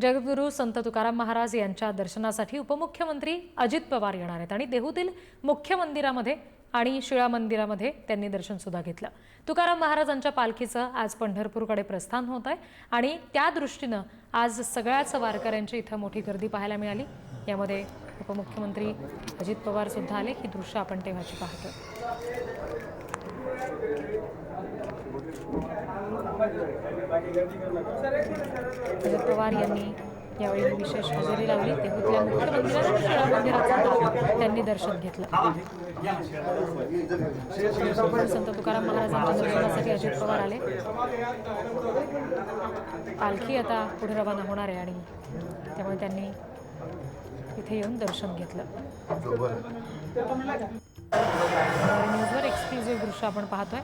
जगद्गुरू संत तुकाराम महाराज यांच्या दर्शनासाठी उपमुख्यमंत्री अजित पवार येणार आहेत आणि देहूतील मुख्य मंदिरामध्ये आणि शिळा मंदिरामध्ये त्यांनी दर्शन सुद्धा घेतलं. तुकाराम महाराजांच्या पालखीचं आज पंढरपूरकडे प्रस्थान होत आहे आणि त्या दृष्टीनं आज सगळ्याच वारकऱ्यांची इथं मोठी गर्दी पाहायला मिळाली. यामध्ये उपमुख्यमंत्री अजित पवार सुद्धा आले. ही दृश्य आपण तेव्हाची पाहतो. अजित पवार यांनी यावेळी विशेष हजेरी लावली. शिळा मंदिरात सुद्धा त्यांनी दर्शन घेतलं. संत तुकाराम महाराजांच्या दर्शनासाठी अजित पवार आले. पालखी आता पुढे रवाना होणार आहे आणि त्यामुळे त्यांनी इथे येऊन दर्शन घेतलं. न्यूजवर एक्सक्लुझिव्ह दृश्य आपण पाहतोय.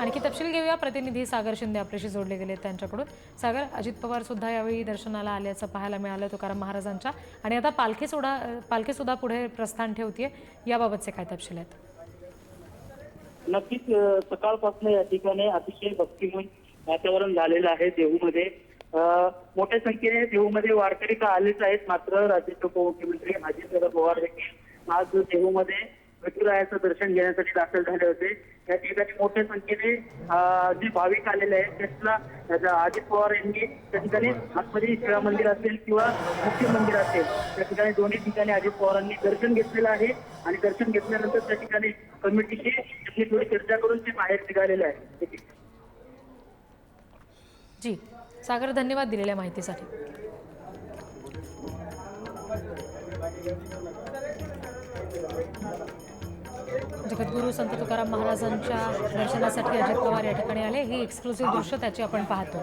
आणखी तपशील घेऊया. प्रतिनिधी सागर शिंदे आपल्याशी जोडले गेले त्यांच्याकडून. सागर अजित पवार सुद्धा यावेळी दर्शनाला आल्याचं पाहायला मिळालं तुकाराम महाराजांच्या. आणि आता पालखी सुद्धा पालखी सुद्धा पुढे प्रस्थान ठेवतीये. याबाबतचे काय तपशील आहेत? नक्कीच सकाळपासून या ठिकाणी अतिशय भक्तिमय वातावरण झालेलं आहे देहूमध्ये. मोठ्या संख्येने देहूमध्ये वारकरी का आलेच आहेत. मात्र राज्याचे उपमुख्यमंत्री अजित पवार देखील आज देहूमध्ये विठुरायाचं दर्शन घेण्यासाठी दाखल झाले होते. या ठिकाणी मोठ्या संख्येने जे भाविक आलेले आहेत त्यातला अजित पवार यांनी त्या ठिकाणी आतमध्ये शिळा मंदिर असेल किंवा मुख्य मंदिर असेल त्या ठिकाणी दोन्ही ठिकाणी अजित पवारांनी दर्शन घेतलेलं आहे. आणि दर्शन घेतल्यानंतर त्या ठिकाणी कमिटीशी त्यांनी थोडी चर्चा करून ते बाहेर निघालेले आहे. जी सागर धन्यवाद दिलेल्या माहितीसाठी. जगद्गुरू संत तुकाराम महाराजांच्या दर्शनासाठी अजित पवार या ठिकाणी आले. हे एक्सक्लुझिव्ह दृश्य त्याची आपण पाहतो.